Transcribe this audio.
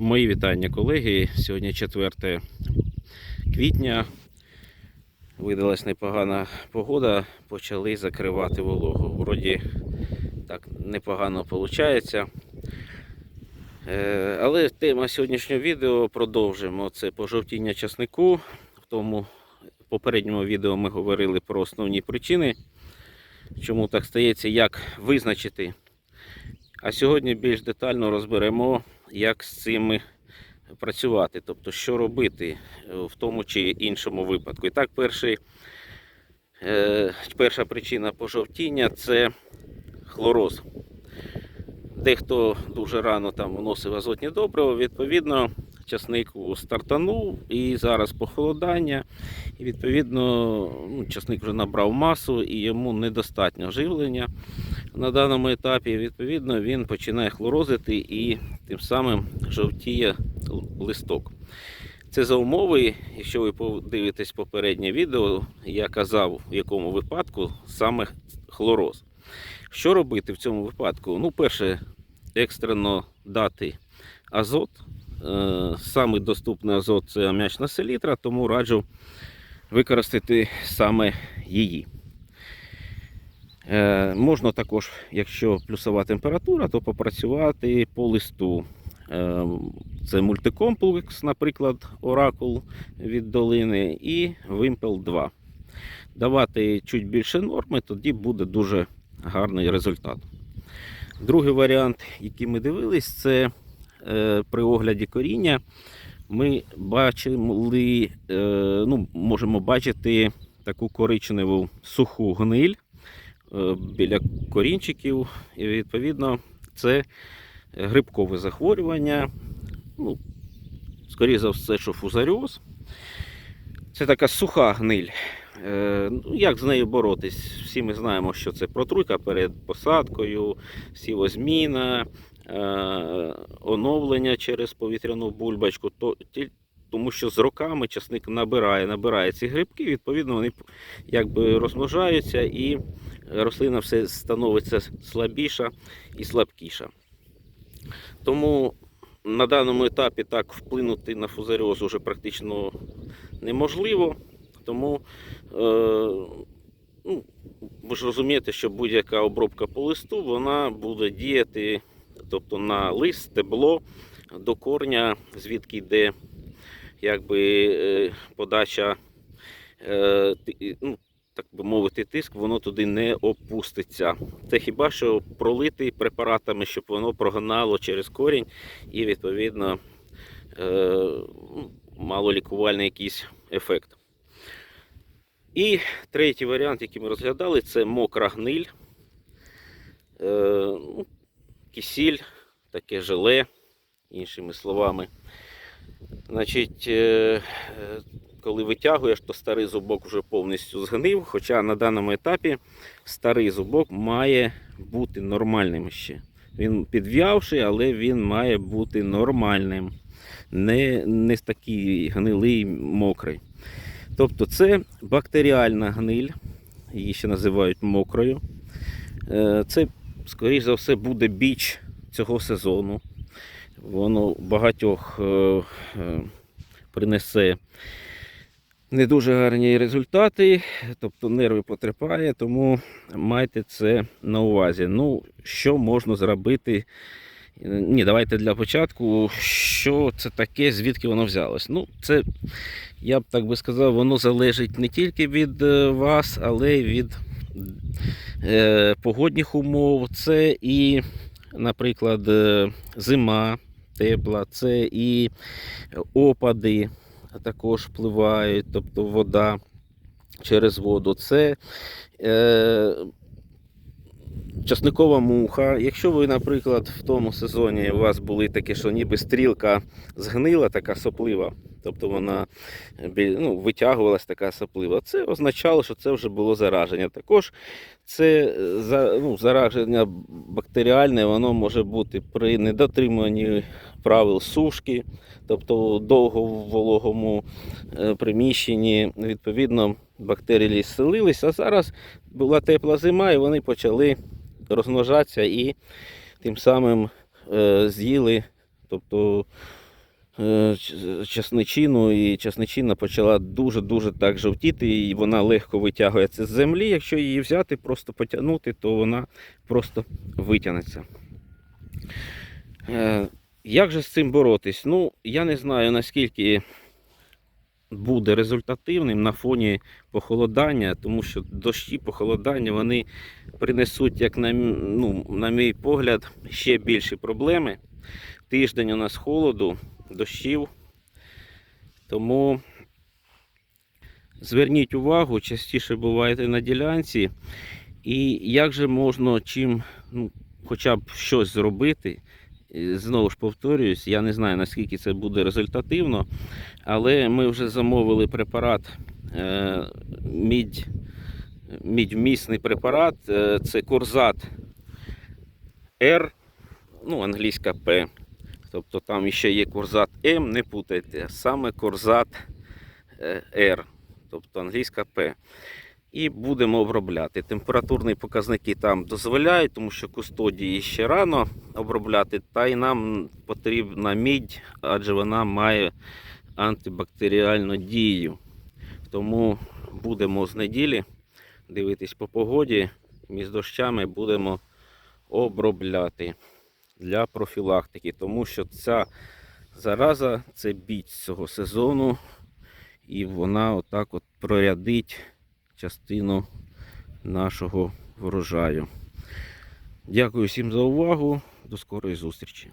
Мої вітання, колеги. Сьогодні 4 квітня. Видалась непогана погода, почали закривати вологу. Вроді так непогано виходить. Але тема сьогоднішнього відео продовжимо. Це пожовтіння часнику. В тому попередньому відео ми говорили про основні причини, чому так стається, як визначити. А сьогодні більш детально розберемо, як з цими працювати, тобто що робити в тому чи іншому випадку. І так, перший, е, перша причина пожовтіння це хлороз. Дехто дуже рано там вносив азотні добрива, відповідно, часник стартанув і зараз похолодання. І відповідно ну, часник вже набрав масу і йому недостатньо живлення на даному етапі. Відповідно, він починає хлорозити і тим самим жовтіє листок. Це за умови, якщо ви подивитесь попереднє відео, я казав, в якому випадку саме хлороз. Що робити в цьому випадку? Ну, перше, екстрено дати азот. Е, Самий доступний азот це ам'ячна селітра, тому раджу використати саме її. Е, Можна також, якщо плюсова температура, то попрацювати по листу. Е, Це мультикомплекс, наприклад, Оракул від долини і Вимпел 2. Давати чуть більше норми, тоді буде дуже гарний результат. Другий варіант, який ми дивились, це е, при огляді коріння. Ми бачили, ну, можемо бачити таку коричневу суху гниль біля корінчиків. І відповідно це грибкове захворювання. Ну, скоріше за все, що фузаріоз. Це така суха гниль. Е, ну, Як з нею боротись? Всі ми знаємо, що це протруйка перед посадкою, сівозміна, е, оновлення через повітряну бульбочку. Тому що з роками часник набирає, набирає ці грибки, відповідно, вони якби розмножаються і рослина все становиться слабіша і слабкіша. Тому на даному етапі так вплинути на фузаріоз уже практично неможливо. Тому е, ну, ви ж розумієте, що будь-яка обробка по листу вона буде діяти тобто на лист, стебло до корня, звідки йде якби, е, подача, е, ну, так би мовити, тиск, воно туди не опуститься. Це хіба що пролити препаратами, щоб воно прогнало через корінь і відповідно е, ну, мало лікувальний якийсь ефект. І третій варіант, який ми розглядали, це мокра гниль, ну, кисіль, таке желе, іншими словами. Значить, е, е, коли витягуєш, то старий зубок вже повністю згнив. Хоча на даному етапі старий зубок має бути нормальним ще. Він підв'явший, але він має бути нормальним, не, не такий гнилий, мокрий. Тобто це бактеріальна гниль, її ще називають мокрою. Е, Це, скоріш за все, буде біч цього сезону. Воно багатьох е, е, принесе не дуже гарні результати, тобто нерви потрапляє, тому майте це на увазі. Ну, що можна зробити? Ні, давайте для початку, що це таке, звідки воно взялось. Ну, це, я б так би сказав, воно залежить не тільки від е, вас, але й від е, погодних умов. Це і, наприклад, зима тепла, це і опади також впливають, тобто вода через воду. Це е, часникова муха. Якщо ви, наприклад, в тому сезоні у вас були такі, що ніби стрілка згнила, така соплива, тобто вона бі- ну, витягувалась така соплива, це означало, що це вже було зараження. Також це е, ну, зараження бактеріальне, воно може бути при недотриманні правил сушки, тобто довго в вологому е, приміщенні, відповідно, бактерії селились, а зараз була тепла зима, і вони почали розмножатися і тим самим е, з'їли, тобто е, часничину, і часничина почала дуже-дуже так жовтіти, і вона легко витягується з землі. Якщо її взяти, просто потягнути, то вона просто витягнеться. Е, Як же з цим боротись? Ну, я не знаю, наскільки буде результативним на фоні похолодання, тому що дощі, похолодання, вони принесуть, як на, ну, на мій погляд, ще більші проблеми. Тиждень у нас холоду, дощів. Тому зверніть увагу, частіше буваєте на ділянці. І як же можна чим, ну, хоча б щось зробити. Знову ж повторююсь, я не знаю наскільки це буде результативно, але ми вже замовили препарат е, мідь, мідьмісний препарат. Е, це Корзат R, ну, англійська П. Тобто там ще є Корзат М, не путайте, саме Корзат е, R, тобто англійська П. І будемо обробляти. Температурні показники там дозволяють, тому що кустодії ще рано обробляти, та й нам потрібна мідь, адже вона має антибактеріальну дію. Тому будемо з неділі дивитись по погоді, між дощами будемо обробляти для профілактики, тому що ця зараза це біч цього сезону, і вона отак от прорядить частину нашого врожаю. Дякую всім за увагу. До скорої зустрічі.